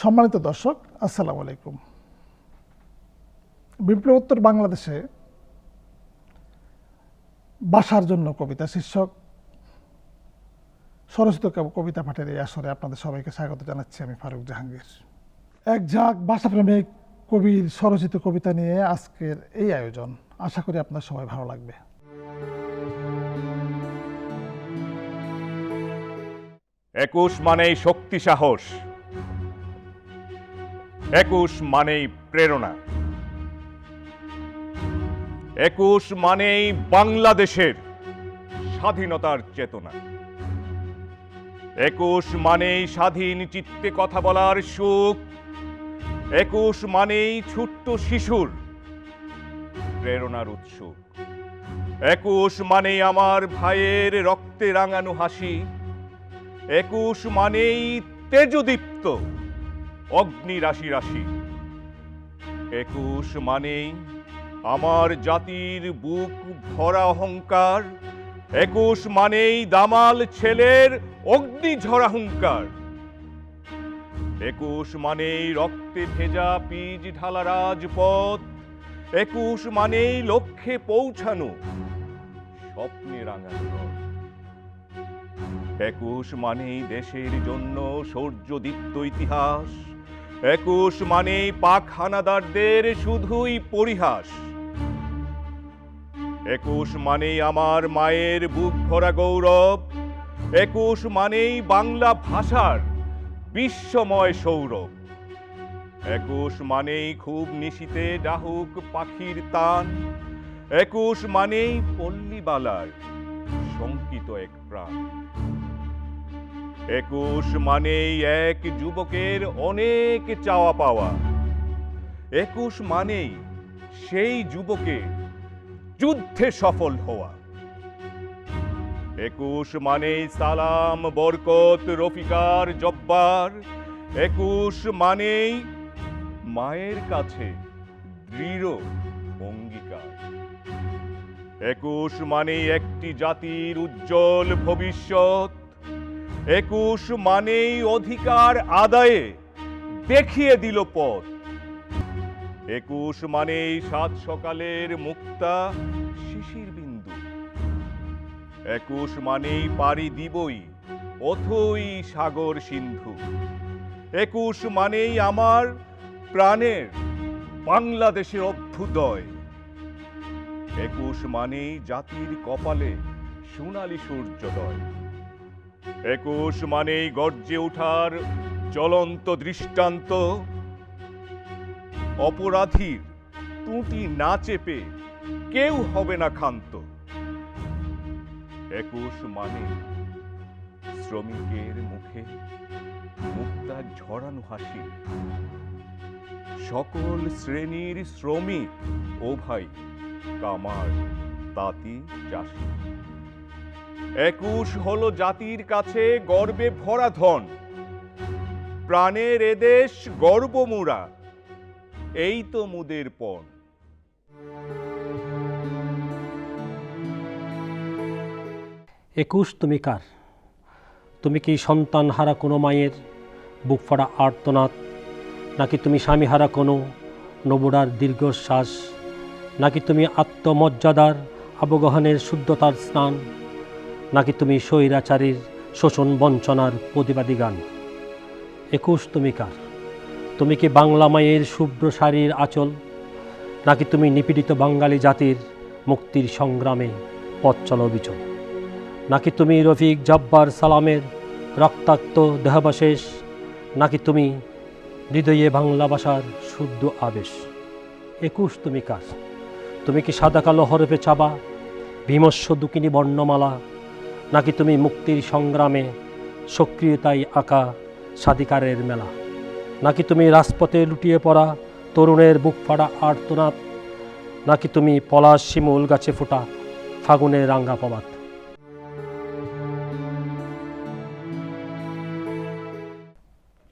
সম্মানিত দর্শক, আসসালামু আলাইকুম। বিপ্লবোত্তর বাংলাদেশে বাসার জন্য কবিতা শীর্ষক সরস্বত কবিতা পাঠের এই আসরে আপনাদের সবাইকে স্বাগত জানাচ্ছি আমি ফারুক জাহাঙ্গীর। এক ঝাঁক ভাষাপ্রেমিক কবির স্বরচিত কবিতা নিয়ে আজকের এই আয়োজন। আশা করি আপনার সবাই ভালো লাগবে। একুশ মানেই শক্তি সাহস। একুশ মানেই প্রেরণা। একুশ মানেই বাংলাদেশের স্বাধীনতার চেতনা। একুশ মানেই স্বাধীন চিত্তে কথা বলার সুখ। একুশ মানেই ছোট্ট শিশুর প্রেরণার উৎসুক একুশ মানেই আমার ভাইয়ের রক্তে রাঙানো হাসি। একুশ মানেই তেজদীপ্ত অগ্নি রাশি রাশি। একুশ মানেই আমার জাতির বুক ভরা অহংকার। একুশ মানেই দামাল ছেলের অগ্নি ঝরা হুঙ্কার। একুশ মানেই রক্তে ভেজা পিজ ঢালা রাজপথ। একুশ মানেই লক্ষ্যে পৌঁছানো স্বপ্নে রাঙানো একুশ মানেই দেশের জন্য সৌর্যদীপ্ত ইতিহাস। একুশ মানেই পাক হানাদারদের শুধুই পরিহাস। একুশ মানেই আমার মায়ের বুক ভরা গৌরব। একুশ মানেই বাংলা ভাষার বিশ্বময় সৌরভ। একুশ মানেই খুব নিশিতে ডাহুক পাখির তান। একুশ মানেই পল্লীবালার শঙ্কিত এক প্রাণ। একুশ মানেই এক যুবকের অনেক চাওয়া পাওয়া। একুশ মানেই সেই যুবকের যুদ্ধে সফল হওয়া। একুশ মানেই সালাম, বরকত, রফিকার, জব্বার। একুশ মানেই মায়ের কাছে দৃঢ় অঙ্গীকার। একুশ মানেই একটি জাতির উজ্জ্বল ভবিষ্যৎ। একুশ মানেই অধিকার আদায়ে, দেখিয়ে দিল পথ। একুশ মানেই সাত সকালের মুক্তা শিশির বিন্দু একুশ মানেই পারি দিবই অথই সাগর সিন্ধু। একুশ মানেই আমার প্রাণের বাংলাদেশের অভ্যুদয়। একুশ মানেই জাতির কপালে সোনালি সূর্যোদয়। একুশ মানেই গর্জে ওঠার জ্বলন্ত দৃষ্টান্ত। অপরাধীর টুটি না চেপে কেউ হবে না ক্ষান্ত। একুশ মানে শ্রমিকের মুখে মুক্তা ঝরানো হাসি। সকল শ্রেণির শ্রমিক ও ভাই, কামার, তাঁতি, চাষি। একুশ হলো জাতির কাছে গর্বে ভরা ধন। প্রাণের এদেশ গর্বমুরা, এই তো মুদের পণ। একুশ তুমি কার? তুমি কি সন্তান হারা কোনো মায়ের? বুক ফাড়া আর্তনাদ। নাকি তুমি স্বামী হারা কোনো নবুড়ার দীর্ঘশ্বাস? নাকি তুমি আত্মমর্যাদার আবগহনের শুদ্ধতার স্নান? নাকি তুমি স্বৈরাচারীর শোষণ বঞ্চনার প্রতিবাদী গান? একুশ তুমি কার? তুমি কি বাংলা মায়ের শুভ্র শাড়ির আচল? নাকি তুমি নিপীড়িত বাঙালি জাতির মুক্তির সংগ্রামে পথ চল বিচল? নাকি তুমি রফিক জব্বার সালামের রক্তাক্ত দেহাবশেষ? নাকি তুমি হৃদয়ে বাংলা ভাষার শুদ্ধ আবেশ? একুশ তুমি কার? তুমি কি সাদা কালো হরফে চাবা? ভীমস্ব দুকিনী বর্ণমালা? নাকি তুমি মুক্তির সংগ্রামে সক্রিয়তায় আঁকা স্বাধিকারের মেলা? নাকি তুমি রাজপথে লুটিয়ে পড়া তরুণের বুক ফাড়া আর্তনাদ? নাকি তুমি পলাশ শিমুল গাছে ফোটা ফাগুনের রাঙ্গা পবাত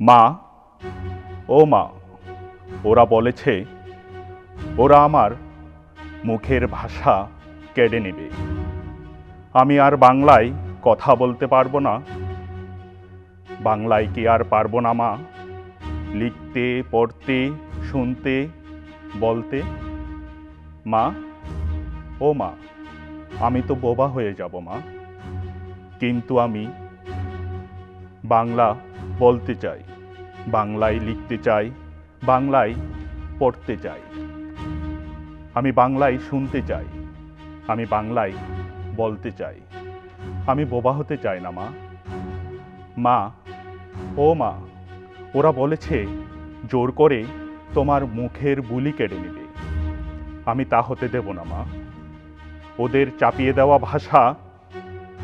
মা, ও মা, ওরা বলেছে, ওরা আমার মুখের ভাষা কেড়ে নেবে। আমি আর বাংলায় কথা বলতে পারব না। বাংলায় কি আর পারব না, মা? লিখতে, পড়তে, শুনতে, বলতে? মা? ও মা, আমি তো বোবা হয়ে যাব, মা। কিন্তু আমি বাংলা বলতে চাই, বাংলায় লিখতে চাই, বাংলায় পড়তে চাই। আমি বাংলায় শুনতে চাই, আমি বাংলায় বলতে চাই। আমি বোবা হতে চাই না, মা। মা, ও মা, ওরা বলেছে, জোর করে তোমার মুখের বুলি কেড়ে নেবে। আমি তা হতে দেব না, মা। ওদের চাপিয়ে দেওয়া ভাষা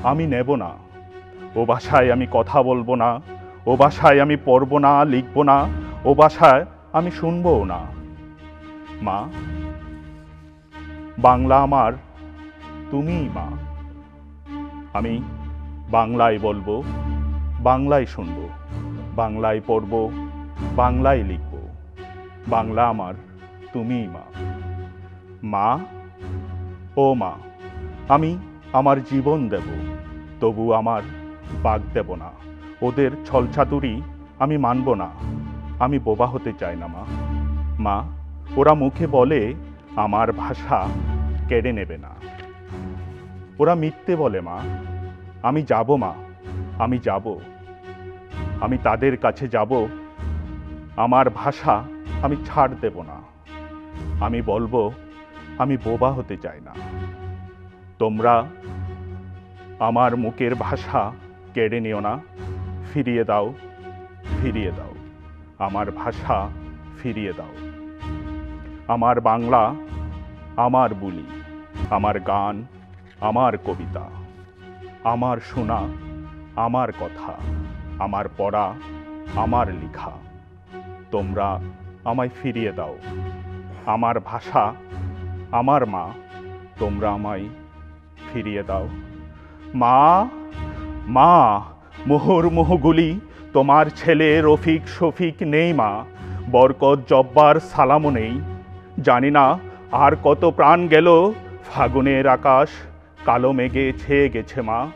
আমি নেব না। ও ভাষায় আমি কথা বলব না, ও ভাষায় আমি পড়ব না, লিখব না, ও ভাষায় আমি শুনবও না। মা, বাংলা আমার তুমিই মা। আমি বাংলায় বলব, বাংলায় শুনব, বাংলায় পড়ব, বাংলায় লিখব। বাংলা আমার, তুমিই মা। মা ও মা, আমি আমার জীবন দেব, তবু আমার বাদ দেব না। ওদের ছলছাতুরি আমি মানব না, আমি বোবা হতে চাই না মা। মা, ওরা মুখে বলে, আমার ভাষা কেড়ে নেবে না। ওরা মিথ্যে বলে, মা। আমি যাব, মা। আমি যাব। আমি তাদের কাছে যাব। আমার ভাষা আমি ছাড় দেব না। আমি বলব, আমি বোবা হতে চাই না। তোমরা আমার মুখের ভাষা কেড়ে নিও না। ফিরিয়ে দাও ফিরিয়ে দাও। আমার ভাষা ফিরিয়ে দাও। আমার বাংলা, আমার বুলি, আমার গান আমার কবিতা, আমার শোনা, আমার কথা, আমার পড়া, আমার লেখা। তোমরা আমায় ফিরিয়ে দাও। আমার ভাষা, আমার মা, তোমরা আমায় ফিরিয়ে দাও। মা মা, মোহর মোহগুলি, তোমার ছেলে রফিক শফিক নেই মা। বরকত জব্বার সালামও নেই। জানি না আর কত প্রাণ গেল ফাগুনের আকাশ। কালো মেঘে ছেয়ে গেছে মা।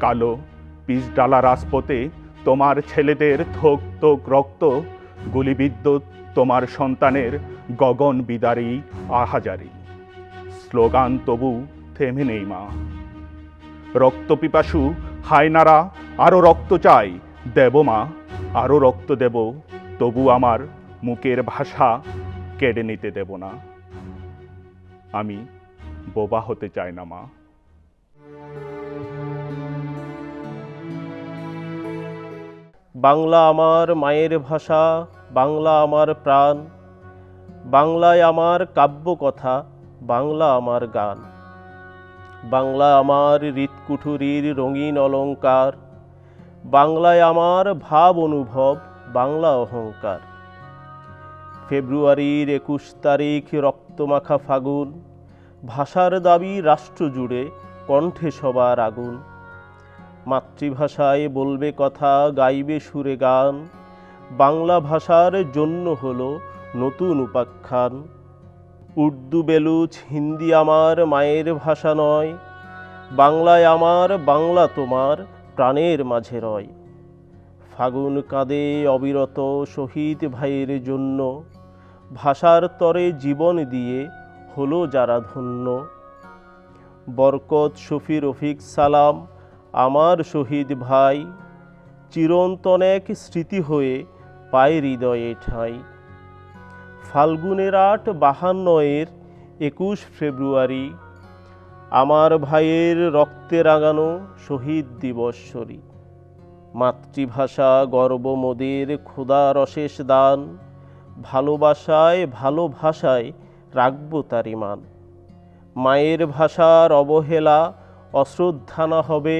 কালো পিসডালা রাজপথে তোমার ছেলেদের থোক তোক রক্ত, গুলিবিদ্যুৎ তোমার সন্তানের গগন বিদারী আহাজারি। স্লোগান তবু থেমে নেই মা। রক্ত পিপাসু হায়নারা আরও রক্ত চাই দেব মা আরও রক্ত দেব, তবু আমার মুখের ভাষা কেড়ে নিতে দেব না। আমি বোবা হতে চাই না, মা। বাংলা আমার মায়ের ভাষা, বাংলা আমার প্রাণ, বাংলায় আমার কাব্য কথা, বাংলা আমার গান। বাংলা আমার হৃৎকুঠুরির রঙিন অলঙ্কার বাংলায় আমার ভাব অনুভব, বাংলা অহংকার। ফেব্রুয়ারির একুশ তারিখ রক্তমাখা ফাগুন ভাষার দাবি রাষ্ট্র জুড়ে কণ্ঠে সবার আগুন। মাতৃভাষায় বলবে কথা, গাইবে সুরে গান। বাংলা ভাষার জন্য হলো নতুন উপাখ্যান। উর্দু বেলুচ, হিন্দি আমার মায়ের ভাষা নয়। বাংলায় আমার বাংলা তোমার প্রাণের মাঝে রয়। ফাগুন কাঁদে অবিরত শহীদ ভাইয়ের জন্য। ভাষার তরে জীবন দিয়ে হলো যারা ধন্য। বরকত, শফি, রফিক, সালাম, আমার শহীদ ভাই, চিরন্তন এক স্মৃতি হয়ে পায় হৃদয়ে ঠাঁই। ফাল্গুনের আট বাহান্নয়ের একুশ ফেব্রুয়ারি, আমার ভাইয়ের রক্তে রাঙানো শহীদ দিবসরী মাতৃভাষা, গর্ব, মোদের ক্ষুধার অশেষ দান, ভালোবাসায় ভালোভাষায় রাখব তার ইমান। মায়ের ভাষার অবহেলা অশ্রদ্ধা না হবে,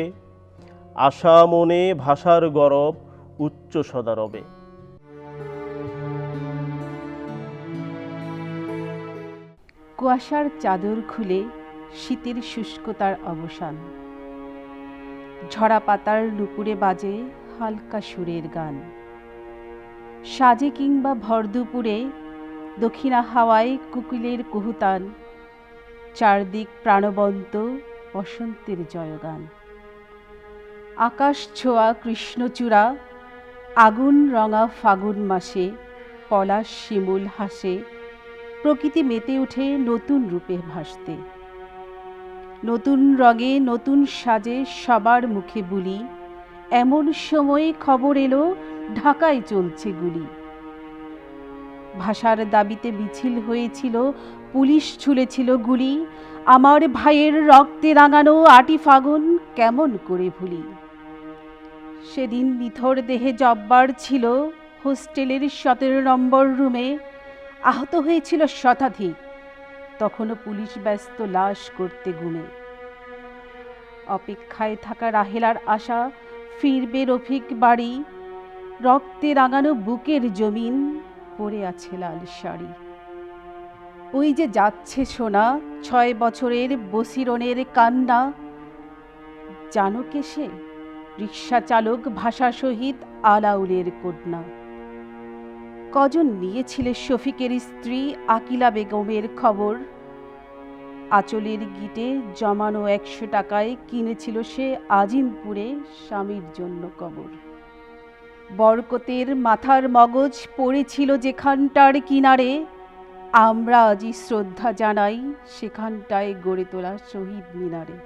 আশা মনে ভাষার গরব উচ্চ সদারবে। কুয়াশার চাদর খুলে শীতের শুষ্কতার অবসান। ঝরা পাতার নুপুরে বাজে হালকা সুরের গান। সাজে কিংবা ভর দুপুরে দক্ষিণা হাওয়ায় কুকিলের কুহুতান, চারদিক প্রাণবন্ত বসন্তের জয়গান। আকাশ ছোঁয়া কৃষ্ণচূড়া, আগুন রঙা ফাগুন মাসে, পলাশ শিমুল হাসে, প্রকৃতি মেতে ওঠে নতুন রূপে ভাসতে। নতুন রঙে নতুন সাজে সবার মুখে বুলি, এমন সময়ে খবর এলো, ঢাকায় চলছে গুলি। ভাষার দাবিতে মিছিল হয়েছিল, পুলিশ ছুলেছিল গুলি। আমার ভাইয়ের রক্তে রাঙানো আটি ফাগুন কেমন করে ভুলি। সেদিন নিথর দেহে জব্বার ছিল হোস্টেলের সতেরো নম্বর রুমে। আহত হয়েছিল শতাধিক। তখনও পুলিশ ব্যস্ত লাশ করতে গুমে। অপেক্ষায় থাকা রাহেলার আশা, ফিরবে রফিক বাড়ি। রক্তে রাঙানো বুকের জমিন। পড়ে আছে লাল শাড়ি। ওই যে যাচ্ছে সোনা, ছয় বছরের বসিরনের কান্না। জানো কে সে? রিক্সা চালক ভাষা শহীদ আলাউলের কন্যা। কজন নিয়েছিলে শফিকের স্ত্রী আকিলা বেগমের খবর? আঁচলের গিটে জমানো একশো টাকায় কিনেছিল সে আজিমপুরে স্বামীর জন্য কবর। বরকতের মাথার মগজ পড়েছিল যেখানটার কিনারে। আমরা আজই শ্রদ্ধা জানাই সেখানটায় গড়ে তোলা শহীদ মিনারে।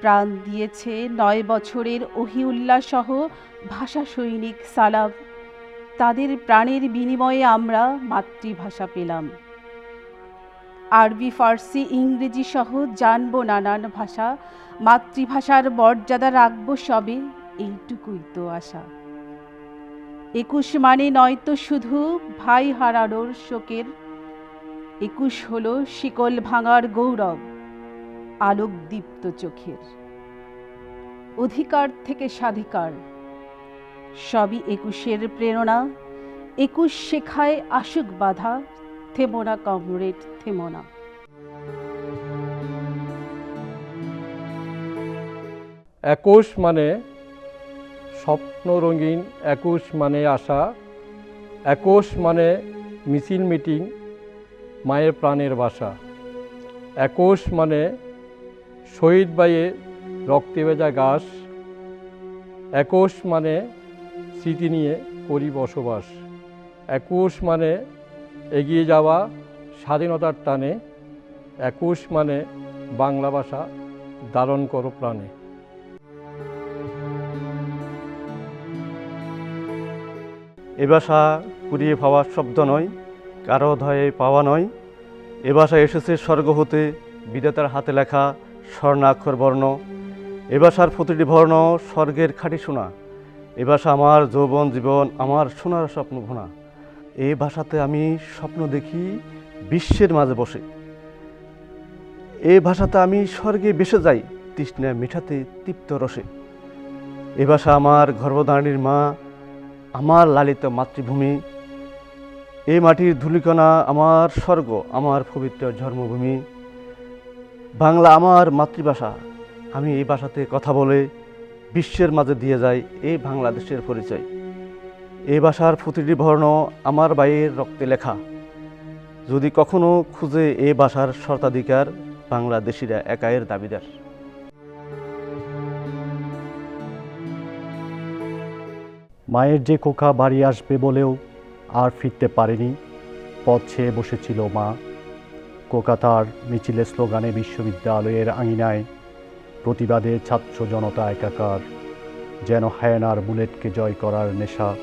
প্রাণ দিয়েছে নয় বছরের ওহিউল্লাহ সহ ভাষা সৈনিক সালাম। তাদের প্রাণের বিনিময়ে আমরা মাতৃভাষা পেলাম। আরবি, ফার্সি ইংরেজি সহ জানব নানান ভাষা। মাতৃভাষার মর্যাদা রাখব সবে। এইটুকুই তো আশা। একুশ মানে নয়তো শুধু ভাই হারানোর শোকের। একুশ হলো শিকল ভাঙার গৌরব, আলোকদীপ্ত চোখের। অধিকার থেকে স্বাধিকার, সবই একুশের প্রেরণা। একুশ শেখায় আসুক বাধা, থেমোনা কমরেড, থেমোনা। একুশ মানে স্বপ্ন রঙিন একুশ মানে আশা, একুশ মানে মিছিল মিটিং, মায়ের প্রাণের বাসা। একুশ মানে শহীদ বাইয়ে রক্তে ভেজা গাছ একুশ মানে স্মৃতি নিয়ে করি বসবাস। একুশ মানে এগিয়ে যাওয়া স্বাধীনতার টানে। একুশ মানে বাংলা ভাষা ধারণ করো প্রাণে। এ ভাষা কুড়িয়ে পাওয়া শব্দ নয়, কারও ধয়ে পাওয়া নয়। এ ভাষা এসেছে স্বর্গ হতে, বিধাতার হাতে লেখা স্বর্ণাক্ষর বর্ণ। এ ভাষার প্রতিটি বর্ণ স্বর্গের খাঁটি শোনা এ ভাষা আমার যৌবন জীবন, আমার সোনার স্বপ্ন ঘোনা এ ভাষাতে আমি স্বপ্ন দেখি বিশ্বের মাঝে বসে। এ ভাষাতে আমি স্বর্গে বেসে যাই, তৃষ্ণা মিঠাতে তৃপ্ত রসে। এ ভাষা আমার গর্ভধারণীর মা আমার লালিত মাতৃভূমি। এই মাটির ধুলিকণা আমার স্বর্গ, আমার পবিত্র জন্মভূমি। বাংলা আমার মাতৃভাষা। আমি এই ভাষাতে কথা বলে বিশ্বের মাঝে দিয়ে যাই এই বাংলাদেশের পরিচয়। এই ভাষার প্রতিটি বর্ণ আমার বাইয়ের রক্তে লেখা। যদি কখনো খুঁজে এই ভাষার শর্তাধিকার বাংলাদেশিরা একায়ের দাবিদার। মায়ের যে কোকা বাড়ি আসবে বলেও আর ফিরতে পারেনি। পথ ছেয়ে বসেছিল মা। কোকা তার মিছিলের স্লোগানে বিশ্ববিদ্যালয়ের আঙিনায় প্রতিবাদে ছাত্র জনতা একাকার, যেন হায়নার বুলেটকে জয় করার নেশা।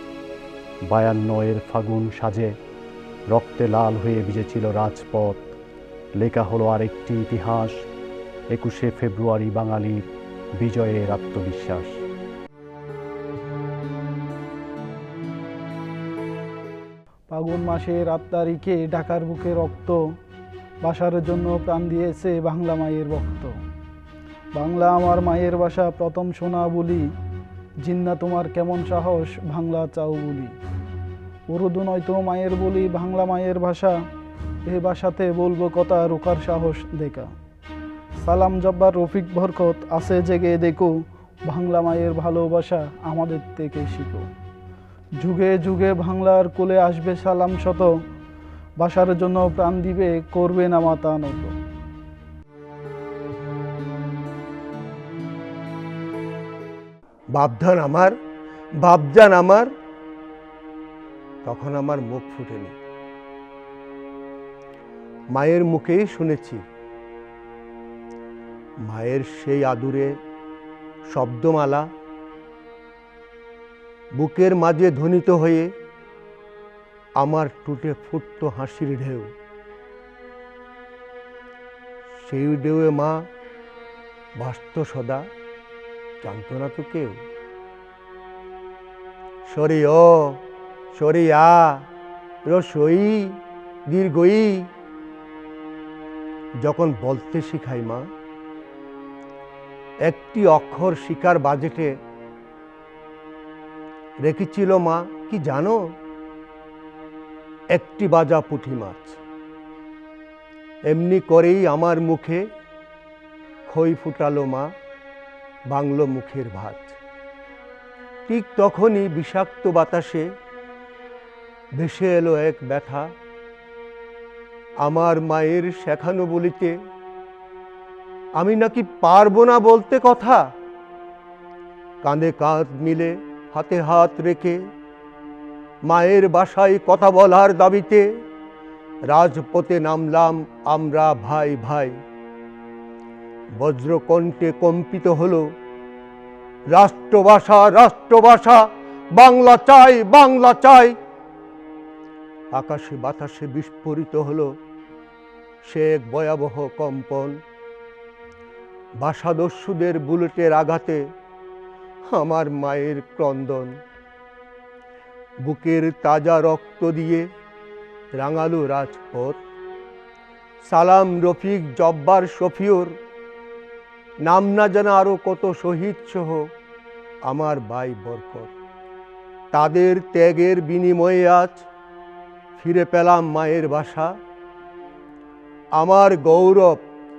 বায়ান্ন এর ফাগুন সাজে রক্তে লাল হয়ে ভিজেছিল রাজপথ। লেখা হলো আরেকটি ইতিহাস, একুশে ফেব্রুয়ারি বাঙালির বিজয়ের আত্মবিশ্বাস। ফাগুন মাসের আট তারিখে ঢাকার বুকে রক্ত, বাসার জন্য প্রাণ দিয়েছে বাংলা মায়ের ভক্ত। বাংলা আমার মায়ের ভাষা, প্রথম শোনা বলি। জিন্না, তোমার কেমন সাহস? বাংলা চাও বলি। উর্দু নয়তো মায়ের বলি, বাংলা মায়ের ভাষা। এ ভাষাতে বলব কথা রোকার সাহস দেখা। সালাম জব্বার রফিক বরকত, আছে জেগে দেখো। বাংলা মায়ের ভালোবাসা আমাদের থেকে শিখো। যুগে যুগে বাংলার কোলে আসবে সালাম শত। বাসার জন্য প্রাণ দিবে, করবে না মাতা নত। বাপধান আমার, বাপজান আমার, তখন আমার মুখ ফুটেনি। মায়ের মুখেই শুনেছি। মায়ের সেই আদুরে শব্দমালা বুকের মাঝে ধ্বনিত হয়ে আমার টুটে ফুটত হাসির ঢেউ। সেই ঢেউয়ে মা বাস্ত সদা, জানত না তো কেউ। সরি অ, সরি আ, রসই, দীর্ঘই। যখন বলতে শিখাই মা, একটি অক্ষর শিকার বাজেটে রেখেছিল মা, কি জানো? একটি বাজা পুঁটি মাছ। এমনি করেই আমার মুখে খই ফুটালো মা, বাংলো মুখের ভাত। ঠিক তখনই বিষাক্ত বাতাসে ভেসে এলো এক ব্যথা। আমার মায়ের শেখানো বলিতে, আমি নাকি পারব না বলতে কথা? কাঁধে কাঁধ মিলে হাতে হাত রেখে মায়ের বাসায় কথা বলার দাবিতে রাজপথে নামলাম আমরা ভাই ভাই। বজ্রকণ্ঠে কম্পিত হলো, রাষ্ট্রভাষা রাষ্ট্রভাষা, বাংলা চাই বাংলা চাই। আকাশে বাতাসে বিস্ফোরিত হল, সে এক ভয়াবহ কম্পন। ভাষাদস্যুদের বুলেটের আঘাতে আমার মায়ের ক্রন্দন। বুকের তাজা রক্ত দিয়ে রাঙালো রাজপথ। সালাম রফিক জব্বার শফিউর। নাম না জানা আরও কত শহীদ সহ আমার ভাই বরকত। তাদের ত্যাগের বিনিময়ে আজ ফিরে পেলাম মায়ের বাসা। আমার গৌরব,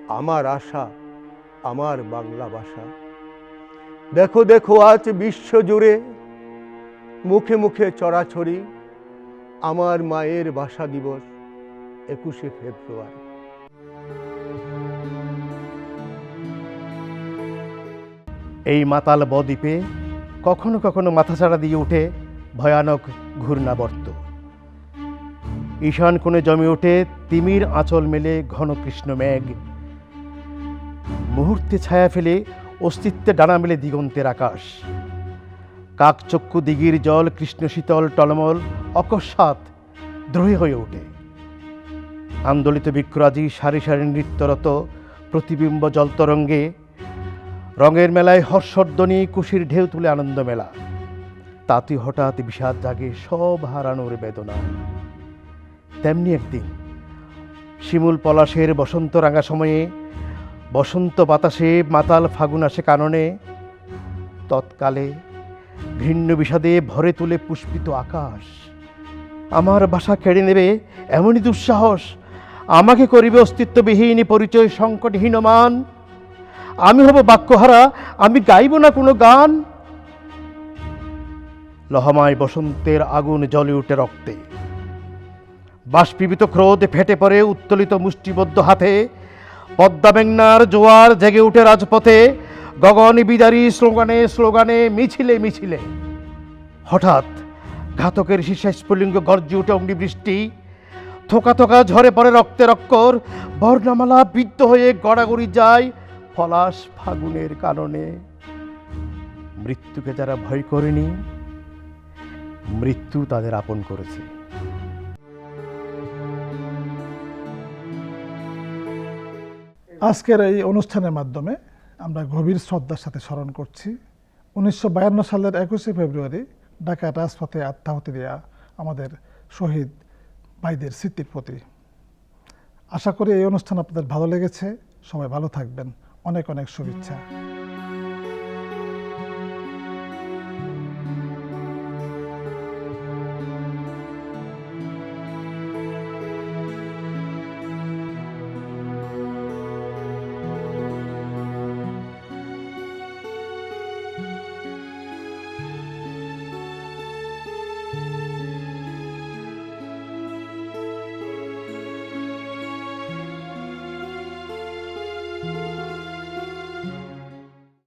আমার আশা, আমার বাংলা ভাষা। দেখো দেখো, আজ বিশ্ব জুড়ে মুখে মুখে চড়াছড়ি আমার মায়ের ভাষা দিবস একুশে ফেব্রুয়ারি। এই মাতাল বদ্বীপে কখনো কখনো মাথাচাড়া দিয়ে উঠে ভয়ানক ঘূর্ণাবর্ত। ঈশান কোণে জমে ওঠে তিমির আঁচল মেলে ঘন কৃষ্ণ মেঘ মুহূর্তে ছায়া ফেলে অস্তিত্বে ডানা মেলে দিগন্তের আকাশ। কাকচক্ষু দিঘির জল, কৃষ্ণ শীতল, টলমল, অকস্মাৎ দ্রোহী হয়ে ওঠে। আন্দোলিত বিক্রাজি সারি সারি নৃত্যরত প্রতিবিম্ব জলতরঙ্গে রঙের মেলায় হর্ষধ্বনি, কুশির ঢেউ তুলে আনন্দ মেলা। তাতে হঠাৎ বিষাদ জাগে সব হারানোর বেদনা। তেমনি একদিন শিমুল পলাশের বসন্ত রাঙা সময়ে বসন্ত বাতাসে মাতাল ফাগুন আসে কাননে। তৎকালে ঘৃণ্য বিষাদে ভরে তুলে পুষ্পিত আকাশ। আমার বাসা কেড়ে নেবে এমনই দুঃসাহস। আমাকে করিবে অস্তিত্ববিহীন পরিচয় সংকটহীন মান। আমি হব বাক্যহারা, আমি গাইব না কোনো গান। লহমায় বসন্তের আগুন জ্বলে উঠে রক্তে। বাষ্পীবিত ক্রোধ ফেটে পড়ে উত্তোলিত মুষ্টিবদ্ধ হাতে। পদ্মা মেঘনার জোয়ার জেগে উঠে রাজপথে। গগন বিদারি স্লোগানে স্লোগানে, মিছিলে মিছিলে। হঠাৎ ঘাতকের শীর্ষে স্ফুলিঙ্গ গর্জে উঠে অগ্নিবৃষ্টি। থোকা থোকা ঝরে পড়ে রক্তে রক্কর বর্ণমালা বিদ্ধ হয়ে গড়াগড়ি যায় পলাশ ফাগুনের কারণে মৃত্যুকে যারা ভয় করেনি, মৃত্যু তাদের আপন করেছে। আজকের এই অনুষ্ঠানের মাধ্যমে আমরা গভীর শ্রদ্ধার সাথে স্মরণ করছি। উনিশশো বায়ান্ন সালের একুশে ফেব্রুয়ারি ঢাকা রাজপথে আত্মাহতি দেয়া আমাদের শহীদ ভাইদের স্মৃতির প্রতি। আশা করি এই অনুষ্ঠান আপনাদের ভালো লেগেছে। সবাই ভালো থাকবেন। অনেক অনেক শুভেচ্ছা।